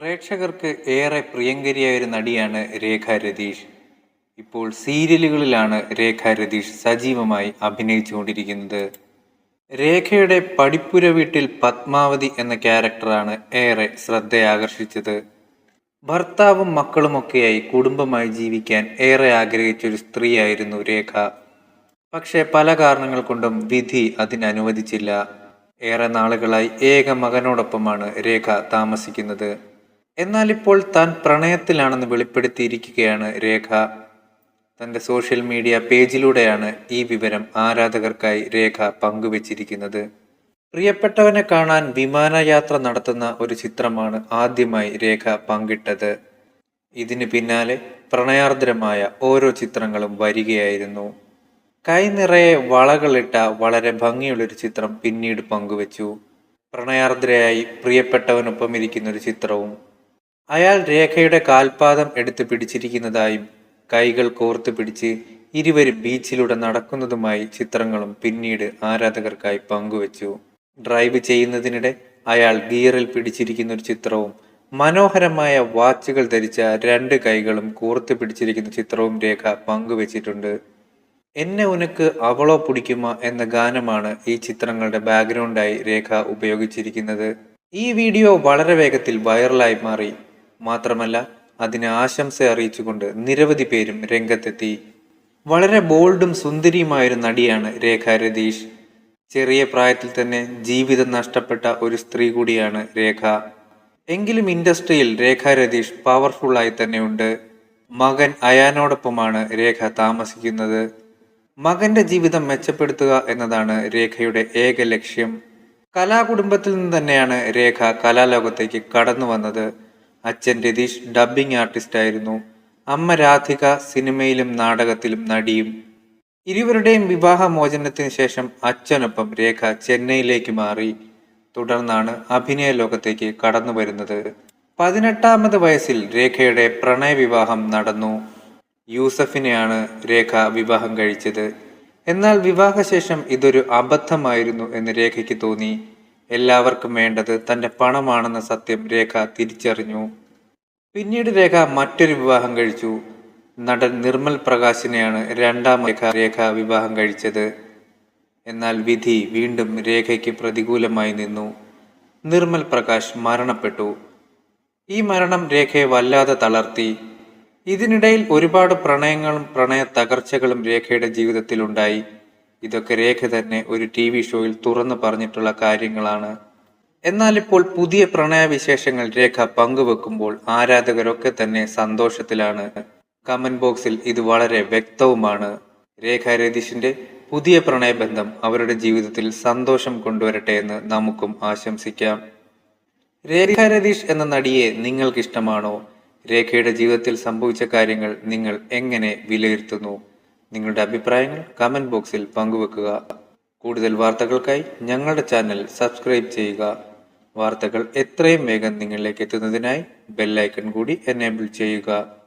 പ്രേക്ഷകർക്ക് ഏറെ പ്രിയങ്കരിയായ ഒരു നടിയാണ് രേഖ രതീഷ്. ഇപ്പോൾ സീരിയലുകളിലാണ് രേഖ രതീഷ് സജീവമായി അഭിനയിച്ചുകൊണ്ടിരിക്കുന്നത്. രേഖയുടെ പഠിപ്പുര വീട്ടിൽ പത്മാവതി എന്ന ക്യാരക്ടറാണ് ഏറെ ശ്രദ്ധയാകർഷിച്ചത്. ഭർത്താവും മക്കളുമൊക്കെയായി കുടുംബമായി ജീവിക്കാൻ ഏറെ ആഗ്രഹിച്ച ഒരു സ്ത്രീയായിരുന്നു രേഖ. പക്ഷേ പല കാരണങ്ങൾ കൊണ്ടും വിധി അതിനനുവദിച്ചില്ല. ഏറെ നാളുകളായി ഏക മകനോടൊപ്പമാണ് രേഖ താമസിക്കുന്നത്. എന്നാൽ ഇപ്പോൾ താൻ പ്രണയത്തിലാണെന്ന് വെളിപ്പെടുത്തിയിരിക്കുകയാണ് രേഖ. തന്റെ സോഷ്യൽ മീഡിയ പേജിലൂടെയാണ് ഈ വിവരം ആരാധകർക്കായി രേഖ പങ്കുവച്ചിരിക്കുന്നത്. പ്രിയപ്പെട്ടവനെ കാണാൻ വിമാനയാത്ര നടത്തുന്ന ഒരു ചിത്രമാണ് ആദ്യമായി രേഖ പങ്കിട്ടത്. ഇതിന് പിന്നാലെ പ്രണയാർദ്രമായ ഓരോ ചിത്രങ്ങളും വരികയായിരുന്നു. കൈ നിറയെ വളകളിട്ട വളരെ ഭംഗിയുള്ളൊരു ചിത്രം പിന്നീട് പങ്കുവച്ചു. പ്രണയാർദ്രയായി പ്രിയപ്പെട്ടവനൊപ്പം ഇരിക്കുന്ന ഒരു ചിത്രവും അയാൾ രേഖയുടെ കാൽപാദം എടുത്തു പിടിച്ചിരിക്കുന്നതായും കൈകൾ കോർത്ത് പിടിച്ച് ഇരുവരും ബീച്ചിലൂടെ നടക്കുന്നതുമായി ചിത്രങ്ങളും പിന്നീട് ആരാധകർക്കായി പങ്കുവച്ചു. ഡ്രൈവ് ചെയ്യുന്നതിനിടെ അയാൾ ഗിയറിൽ പിടിച്ചിരിക്കുന്ന ഒരു ചിത്രവും മനോഹരമായ വാച്ചുകൾ ധരിച്ച രണ്ട് കൈകളും കോർത്ത് പിടിച്ചിരിക്കുന്ന ചിത്രവും രേഖ പങ്കുവച്ചിട്ടുണ്ട്. എന്നെ ഉനക്ക് അവളോ പിടിക്കുമ എന്ന ഗാനമാണ് ഈ ചിത്രങ്ങളുടെ ബാക്ക്ഗ്രൗണ്ടായി രേഖ ഉപയോഗിച്ചിരിക്കുന്നത്. ഈ വീഡിയോ വളരെ വേഗത്തിൽ വൈറലായി മാറി. മാത്രമല്ല അതിന് ആശംസ അറിയിച്ചുകൊണ്ട് നിരവധി പേരും രംഗത്തെത്തി. വളരെ ബോൾഡും സുന്ദരിയുമായൊരു നടിയാണ് രേഖ രതീഷ്. ചെറിയ പ്രായത്തിൽ തന്നെ ജീവിതം നഷ്ടപ്പെട്ട ഒരു സ്ത്രീ കൂടിയാണ് രേഖ. എങ്കിലും ഇൻഡസ്ട്രിയിൽ രേഖ രതീഷ് പവർഫുള്ളായി തന്നെയുണ്ട് മകൻ അയാനോടൊപ്പമാണ് രേഖ താമസിക്കുന്നത്. മകന്റെ ജീവിതം മെച്ചപ്പെടുത്തുക എന്നതാണ് രേഖയുടെ ഏക ലക്ഷ്യം. കലാകുടുംബത്തിൽ നിന്ന് തന്നെയാണ് രേഖ കലാലോകത്തേക്ക് കടന്നു വന്നത്. അച്ഛൻ രതീഷ് ഡബ്ബിംഗ് ആർട്ടിസ്റ്റ് ആയിരുന്നു. അമ്മ രാധിക സിനിമയിലും നാടകത്തിലും നടിയും. ഇരുവരുടെയും വിവാഹമോചനത്തിന് ശേഷം അച്ഛനൊപ്പം രേഖ ചെന്നൈയിലേക്ക് മാറി. തുടർന്നാണ് അഭിനയ ലോകത്തേക്ക് കടന്നു വരുന്നത്. പതിനെട്ടാമത് വയസ്സിൽ രേഖയുടെ പ്രണയവിവാഹം നടന്നു. യൂസഫിനെയാണ് രേഖ വിവാഹം കഴിച്ചത്. എന്നാൽ വിവാഹശേഷം ഇതൊരു അബദ്ധമായിരുന്നു എന്ന് രേഖയ്ക്ക് തോന്നി. എല്ലാവർക്കും വേണ്ടത് തന്റെ പണമാണെന്ന സത്യം രേഖ തിരിച്ചറിഞ്ഞു. പിന്നീട് രേഖ മറ്റൊരു വിവാഹം കഴിച്ചു. നടൻ നിർമ്മൽ പ്രകാശിനെയാണ് രണ്ടാം രേഖ രേഖ വിവാഹം കഴിച്ചത്. എന്നാൽ വിധി വീണ്ടും രേഖയ്ക്ക് പ്രതികൂലമായി നിന്നു. നിർമ്മൽ പ്രകാശ് മരണപ്പെട്ടു. ഈ മരണം രേഖയെ വല്ലാതെ തളർത്തി. ഇതിനിടയിൽ ഒരുപാട് പ്രണയങ്ങളും പ്രണയ തകർച്ചകളും രേഖയുടെ ജീവിതത്തിലുണ്ടായി. ഇതൊക്കെ രേഖ തന്നെ ഒരു ടി വി ഷോയിൽ തുറന്നു പറഞ്ഞിട്ടുള്ള കാര്യങ്ങളാണ്. എന്നാൽ ഇപ്പോൾ പുതിയ പ്രണയവിശേഷങ്ങൾ രേഖ പങ്കുവെക്കുമ്പോൾ ആരാധകരൊക്കെ തന്നെ സന്തോഷത്തിലാണ്. കമന്റ് ബോക്സിൽ ഇത് വളരെ വ്യക്തവുമാണ്. രേഖ രതീഷിന്റെ പുതിയ പ്രണയബന്ധം അവരുടെ ജീവിതത്തിൽ സന്തോഷം കൊണ്ടുവരട്ടെ എന്ന് നമുക്കും ആശംസിക്കാം. രേഖ രതീഷ് എന്ന നടിയെ നിങ്ങൾക്കിഷ്ടമാണോ? രേഖയുടെ ജീവിതത്തിൽ സംഭവിച്ച കാര്യങ്ങൾ നിങ്ങൾ എങ്ങനെ വിലയിരുത്തുന്നു? നിങ്ങളുടെ അഭിപ്രായങ്ങൾ കമന്റ് ബോക്സിൽ പങ്കുവെക്കുക. കൂടുതൽ വാർത്തകൾക്കായി ഞങ്ങളുടെ ചാനൽ സബ്സ്ക്രൈബ് ചെയ്യുക. വാർത്തകൾ എത്രയും വേഗം നിങ്ങളിലേക്ക് എത്തുന്നതിനായി ബെല്ലൈക്കൺ കൂടി എനേബിൾ ചെയ്യുക.